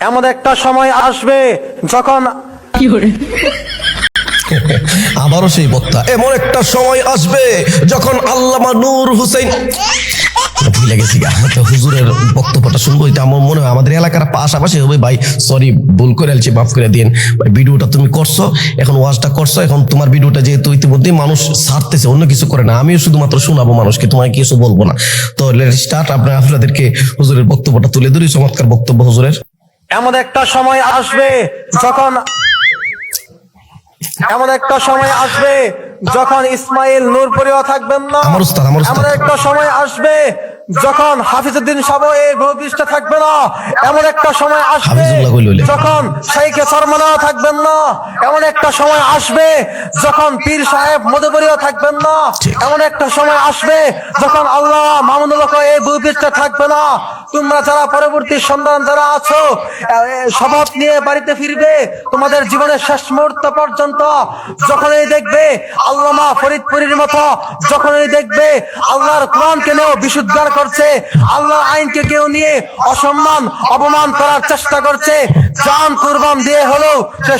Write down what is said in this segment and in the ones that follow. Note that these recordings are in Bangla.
এমন একটা সময় আসবে যখন আবারও সেই বক্তা। এমন একটা সময় আসবে যখন আল্লামা নূর হুসেন ভুলে গেছি তো হুজুরের বক্তব্যটা শুনব এটা আমার মনে হয় আমাদের এলাকার পাশাপাশি হবে। ভাই সরি ভুল করে আলছি মাফ করে দিন ভাই ভিডিওটা তুমি করছ এখন ওয়াজটা করছ এখন তোমার ভিডিওটা যেহেতু ইতিমধ্যেই মানুষ ছাড়তেছে অন্য কিছু করে না। আমিও শুধুমাত্র শোনাবো মানুষকে তোমায় কিছু বলব না। তো স্টার্ট আপনার আপনাদেরকে হুজুরের বক্তব্যটা তুলে ধরি চমৎকার বক্তব্য হুজুরের। এমন একটা সময় আসবে যখন এমন একটা সময় আসবে যখন ইসমাইল নূরপুরিও থাকবেন না। এমন একটা সময় আসবে যখন হাফিজুদ্দিন সাহ এই ভূপৃষ্ঠে থাকবে না এমন একটা সময় আসবে। যখন শাইখে সরমানাও থাকবেন না এমন একটা সময় আসবে যখন পীর সাহেব মধুপুরিও থাকবেন না এমন একটা সময় আসবে যখন আল্লাহ মামুনুল হক এই ভূপৃষ্ঠে থাকবে না। তোমরা যারা পরবর্তী সন্তান যারা আছো শপথ নিয়ে বাড়িতে ফিরবে তোমাদের জীবনের শেষ মুহূর্ত পর্যন্ত যখনই দেখবে আল্লামা ফরিদপুরীর মতো যখনই দেখবে আল্লাহর কোরআনকে নিয়েও বিশুদ্ধার করছে, আল্লাহর আইনকে কেউ নিয়ে অসম্মান, অপমান করার চেষ্টা করছে। জান কুরবান দিয়ে হলেও সে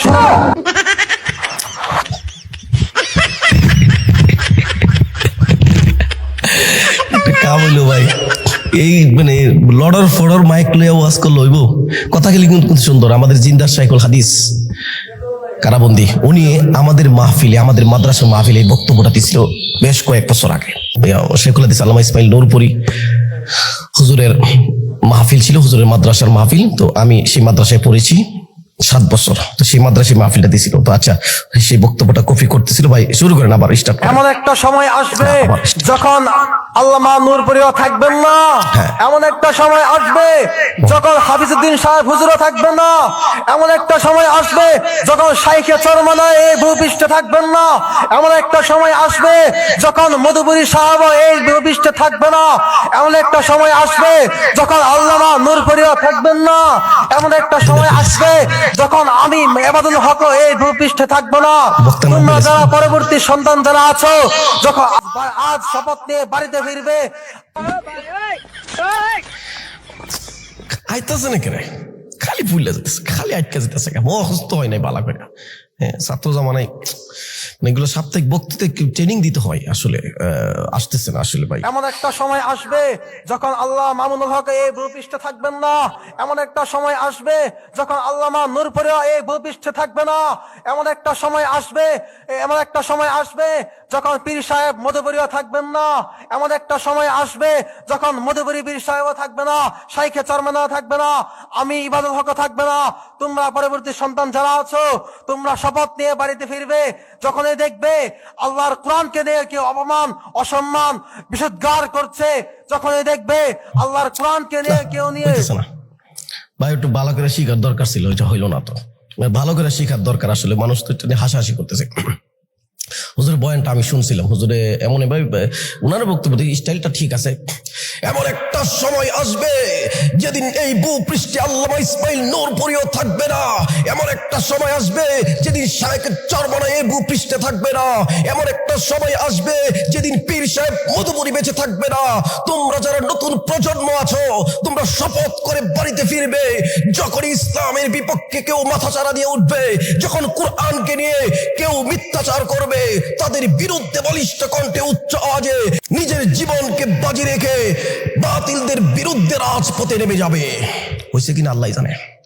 এই মানে লড়র ফড়র মাইক লইয়া ওয়াজ কথা খেলি কিন্তু সুন্দর, আমাদের জিন্দার সাইকুল হাদিস কারাবন্দি, উনি আমাদের মাহফিলে, আমাদের মাদ্রাসা মাহফিলে বক্তব্যটা দিছিল বেশ কয়েক বছর আগে। শেখুল হাদিস আল্লামা ইসমাইল নূরপুরি হুজুরের মাহফিল ছিল, হুজুরের মাদ্রাসার মাহফিল। তো আমি সেই মাদ্রাসায় পড়েছি। সাত বছর। তো সেই মাদ্রাসায় মাহফিলটা দিছিল তো আচ্ছা সেই বক্তব্যটা কপি করতেছিল। ভাই শুরু করেন আবার স্টার্ট এমন একটা সময় আসবে আবার। যখন আল্লামা নূরপুরিও থাকবেন না। হ্যাঁ। এমন একটা সময় আসবে যখন হাফিজুদ্দিন সাহেব হুজুরও থাকবেন না। এমন একটা সময় আসবে যখন শাইখে চরমানা এই ভূপৃষ্ঠে থাকবেন না। এমন একটা সময় আসবে যখন মধুপুরী সাহেব এই ভূপৃষ্ঠে থাকবে না। এমন একটা সময় আসবে যখন আল্লামা নূরপুরিও থাকবেন না। এমন একটা সময় আসবে যখন আমি এবাদুল হক এই ভূপৃষ্ঠে থাকব না। তোমরা যারা পরবর্তী সন্তান যারা আছো যখন আজ- শপথ নিয়ে বাড়িতে ফিরবে আইতাছে না কেন খালি ভুলে যেতেছে খালি আটকে যেতেছে অসুস্থ হয় নাই বালা করে ছাত্র জামানায় মানে এগুলো সাপ্তাহিক বক্তৃতা ট্রেনিং দিতে হয় আসলে আসতেছে না আসলে ভাই। এমন একটা সময় আসবে যখন আল্লাহ মামুনুল হক এই ভূপৃষ্ঠে থাকবেন না। এমন একটা সময় আসবে যখন আল্লামা নূরপুরে এই ভূপৃষ্ঠে থাকবে না। এমন একটা সময় আসবে এমন একটা সময় আসবে যখন পীর সাহেব মধুপুরীও থাকবেন না। এমন একটা সময় আসবে যখন মধুপুরী পীর সাহেবও থাকবে না, শাইখে চরমানাও থাকবে না, আমি ইবাদত হক থাকবে না। তোমরা পরবর্তী সন্তান যারা আছো, তোমরা শপথ নিয়ে বাড়িতে ফিরবে যখনই দেখবে আল্লাহর কোরআনকে নিয়ে কেউ অপমান অসম্মান বিশুদ্ধার করছে যখনই দেখবে আল্লাহর কোরআনকে নিয়ে কেউ নিয়ে ভাই একটু ভালো করে শিখার দরকার ছিল এটা হইল না তো। ভালো করে শিখার দরকার আসলে মানুষ তো এটা নিয়ে হাসাহাসি করতেছে। হুজুরের বয়ানটা আমি শুনছিলাম। হুজুরে এমন ভাই উনার বক্তব্য স্টাইলটা ঠিক আছে। এমন একটা সময় আসবে যেদিন এই ভূপৃষ্ঠে আল্লামা ইসমাইল নূরপুরিও থাকবে না। এমন একটা সময় আসবে যেদিন শায়েখের চরমনা এই ভূপৃষ্ঠে থাকবে না। এমন একটা সময় আসবে যেদিন পীর সাহেব মধুপুরি বেঁচে থাকবে না। তোমরা যারা নতুন প্রজন্ম আছো, তোমরা শপথ করে বাড়িতে ফিরবে। যখন ইসলামের বিপক্ষে কেউ মাথাচাড়া দিয়ে উঠবে, যখন কোরআনকে নিয়ে কেউ মিথ্যাচার করবে, তাদের বিরুদ্ধে বলিষ্ঠ কণ্ঠে উচ্চ আওয়াজে নিজের জীবনকে বাজি রেখে বাতিলদের বিরুদ্ধে রাজপথে নেমে যাবে। হয়েছে কিনা আল্লাহ জানে।